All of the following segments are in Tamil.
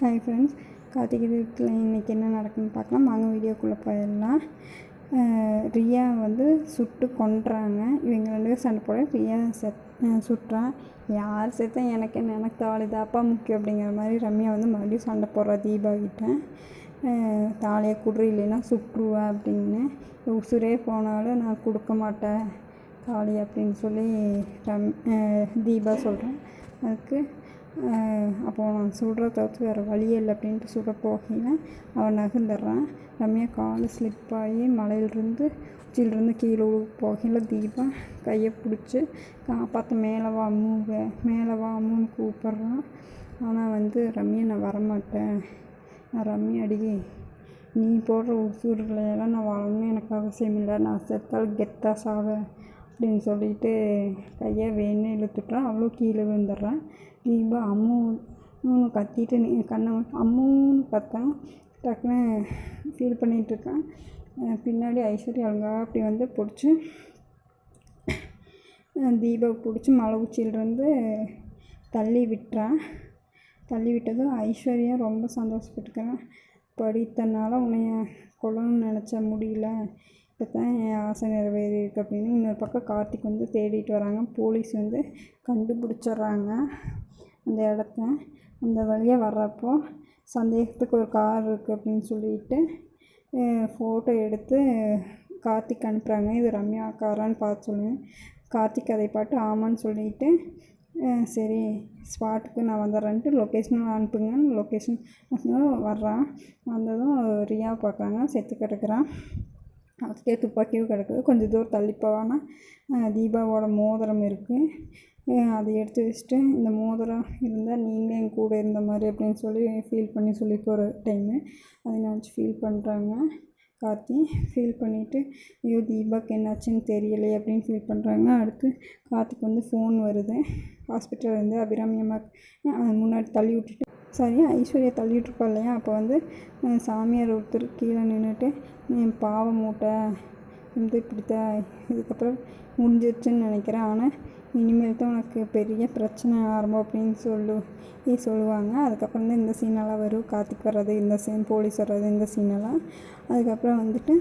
ஹாய் ஃப்ரெண்ட்ஸ் கார்த்திகை வீட்டில் இன்றைக்கி என்ன நடக்குன்னு பார்க்கலாம். வாங்க வீடியோக்குள்ளே போயிடலாம். ரியா வந்து சுட்டு கொன்றாங்க. இவங்க ரெண்டு பேரும் சண்டை போட ரியா செத் சுட்டுறான் யார் செத்தா எனக்கு என்ன? எனக்கு தாலி தாப்பா முக்கியம் அப்படிங்கிற மாதிரி ரம்யா வந்து மறுபடியும் சண்டை போடுறா தீபா கிட்ட. தாலியை குடுறி இல்லைன்னா சுட்டுருவேன் அப்படின்னு. உசுரே போனாலும் நான் கொடுக்க மாட்டேன் தாலி அப்படின்னு சொல்லி ரம் தீபா சொல்கிறேன் அதுக்கு அப்போது நான் சுடுற தவிர்த்து வேறு வழியே இல்லை அப்படின்ட்டு சுட போகையில் அவன் நகர்ந்துடுறான். ரம்யா கால் ஸ்லிப் ஆகி மலையிலிருந்து உச்சியிலிருந்து கீழே போகையில் தீபா கையை பிடிச்சி காப்பாற்ற மேலே வா அம்முவை மேலே வா அம்முன்னு கூப்பிட்றான். ஆனால் வந்து ரம்யா நான் வரமாட்டேன். நான் ரம்யா அடி நீ போடுற உசூர்களையெல்லாம் நான் வாழணும்னு எனக்கு அவசியம் இல்லை. நான் செத்தால் கெத்தாக சாவேன் அப்படின்னு சொல்லிட்டு கையை வேணும் இழுத்துட்றான் அவ்வளோ கீழே விழுந்துடுறான். தீபா அம்முன்னு கத்திட்டு நீ கண்ணை அம்முன்னு பார்த்தேன் டக்குன்னு ஃபீல் பண்ணிகிட்ருக்கேன் பின்னாடி ஐஸ்வர்யா அழகாக அப்படி வந்து பிடிச்சி தீபாவை பிடிச்சி மலை உச்சியிலிருந்து தள்ளி விட்டுறேன். தள்ளி விட்டதும் ஐஸ்வர்யா ரொம்ப சந்தோஷப்பட்டுக்கிறேன். படித்தனால உன்னைய கொள்ளணும்னு நினச்ச முடியல. இப்போ தான் என் ஆசை நிறைவேறியிருக்கு அப்படின்னு இன்னொரு பக்கம் கார்த்திக் வந்து தேடிட்டு வராங்க. போலீஸ் வந்து கண்டுபிடிச்சிட்றாங்க. அந்த இடத்த அந்த வழியாக வர்றப்போ சந்தேகத்துக்கு ஒரு கார் இருக்குது அப்படின்னு சொல்லிட்டு ஃபோட்டோ எடுத்து கார்த்திக் அனுப்புகிறாங்க இது ரம்யா காரான்னு பார்த்து சொல்லுவேன் கார்த்திக் அதை பார்த்து ஆமான்னு சொல்லிட்டு சரி ஸ்பாட்டுக்கு நான் வந்துடுறேன்ட்டு லொக்கேஷன் அனுப்புங்கன்னு லொக்கேஷன் வர்றான். வந்ததும் ரியா பார்க்குறாங்க செத்து கிடக்குறான். அதுக்கே துப்பாக்கியும் கிடக்குது. கொஞ்சம் தூரம் தள்ளி தீபாவோட மோதிரம் இருக்குது அதை எடுத்து வச்சுட்டு இந்த மோதிரம் இருந்தால் நீங்களே என் கூட இருந்த மாதிரி அப்படின்னு சொல்லி ஃபீல் பண்ணி சொல்லி போகிற டைமு அதை நினச்சி ஃபீல் பண்ணுறாங்க கார்த்தி ஃபீல் பண்ணிவிட்டு ஐயோ தீபாக்கு என்னாச்சுன்னு தெரியலையே அப்படின்னு ஃபீல் பண்ணுறாங்க அடுத்து கார்த்திக்கு வந்து ஃபோன் வருது. ஹாஸ்பிட்டல் வந்து அபிராமி அம்மா முன்னாடி தள்ளி விட்டுட்டு சரி ஐஸ்வர்யா தள்ளிகிட்ருப்பா இல்லையா? அப்போ வந்து சாமியார் ஒருத்தர் கீழே நின்றுட்டு பாவ மூட்டை வந்து இப்படித்தான் இதுக்கப்புறம் முடிஞ்சிருச்சுன்னு நினைக்கிறேன். ஆனால் இனிமேல் தான் உனக்கு பெரிய பிரச்சனை ஆரம்பம் அப்படின்னு சொல்லு சொல்லுவாங்க. அதுக்கப்புறம் தான் இந்த சீனெல்லாம் வரும். கார்த்திக் வர்றது இந்த சீன் போலீஸ் வர்றது இந்த சீனெல்லாம் அதுக்கப்புறம் வந்துட்டு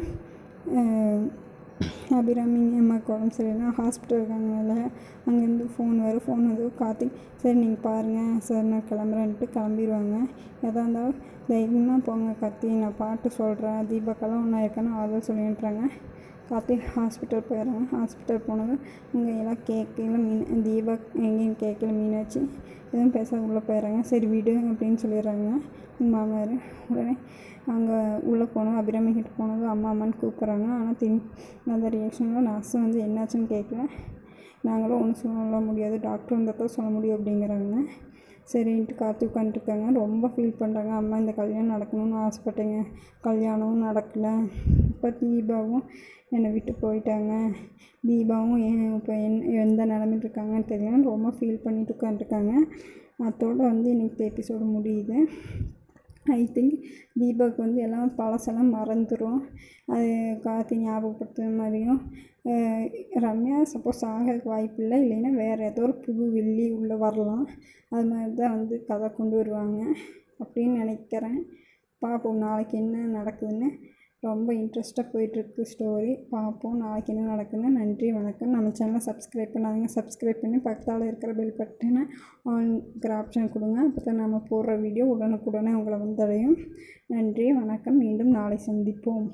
அபிராமி அம்மாவுக்கு உடம்பு சரியில்லைனா ஹாஸ்பிட்டல் இருக்காங்கல்ல அங்கேருந்து ஃபோன் வரும். ஃபோன் வந்து கார்த்திக் சரி நீங்கள் பாருங்கள் சார் நான் கிளம்புறேன்ட்டு கிளம்பிடுவாங்க எதாக இருந்தாலும் தைரியமாக போங்க கத்தி நான் பாட்டு சொல்கிறேன் தீபாக்கெல்லாம் ஒன்றா இருக்கேன்னு ஆதரவு சொல்லி கார்த்திக் ஹாஸ்பிட்டல் போயிடுறாங்க. ஹாஸ்பிட்டல் போனதும் இங்கே எல்லாம் கேட்கல மீன் தீபா எங்கேயும் கேட்கல மீனாட்சி எதுவும் பேச உள்ளே போயிடுறாங்க. சரி விடு அப்படின்னு சொல்லிடுறாங்க. மாமனார் உடனே அங்கே உள்ளே போனதும் அபிராமி கிட்ட போனதும் அம்மா அம்மான்னு கூப்பிட்றாங்க. ஆனால் தின் அந்த ரியாக்ஷனில் நர்ஸு வந்து என்னாச்சுன்னு கேட்கல நாங்களும் ஒன்றும் சொல்ல முடியாது. டாக்டர் வந்தால் தான் சொல்ல முடியும் அப்படிங்கிறாங்க. சரின்ட்டு காத்து உட்காந்துருக்காங்க. ரொம்ப ஃபீல் பண்ணுறாங்க அம்மா இந்த கல்யாணம் நடக்கணும்னு ஆசைப்பட்டேங்க. கல்யாணமும் நடக்கலை. இப்போ தீபாவும் என்னை விட்டு போயிட்டாங்க. தீபாவும் இப்போ என் எந்த நிலமையில் இருக்காங்கன்னு தெரியல. ரொம்ப ஃபீல் பண்ணிட்டு உட்காந்துருக்காங்க. அதோடு வந்து இன்றைக்கி எபிசோடு முடியுது. ஐ திங்க் தீபாவுக்கு வந்து எல்லாம் பழசெல்லாம் மறந்துடும் அது கார்த்தி ஞாபகப்படுத்துகிற மாதிரியும் ரம்யா சப்போஸ் ஆகிறதுக்கு வாய்ப்பு இல்லை இல்லைன்னா வேறு ஏதோ ஒரு புது வில்லி உள்ளே வரலாம். அது மாதிரி தான் வந்து கதை கொண்டு வருவாங்க அப்படின்னு நினைக்கிறேன். பார்ப்போம் நாளைக்கு என்ன நடக்குதுன்னு. ரொம்ப இன்ட்ரெஸ்ட்டாக போயிட்டுருக்கு ஸ்டோரி பார்ப்போம். நாளைக்கு என்ன நடக்குதுன்னு. நன்றி வணக்கம். நம்ம சேனலை சப்ஸ்கிரைப் பண்ணாதீங்க. சப்ஸ்கிரைப் பண்ணி பக்கத்தால் இருக்கிற பெல் பட்டனை ஆன்ங்கிற ஆப்ஷன் கொடுங்க. அப்போ தான் நம்ம போடுற வீடியோ உடனுக்குடனே உங்களை வந்தடையும் நன்றி வணக்கம். மீண்டும் நாளை சந்திப்போம்.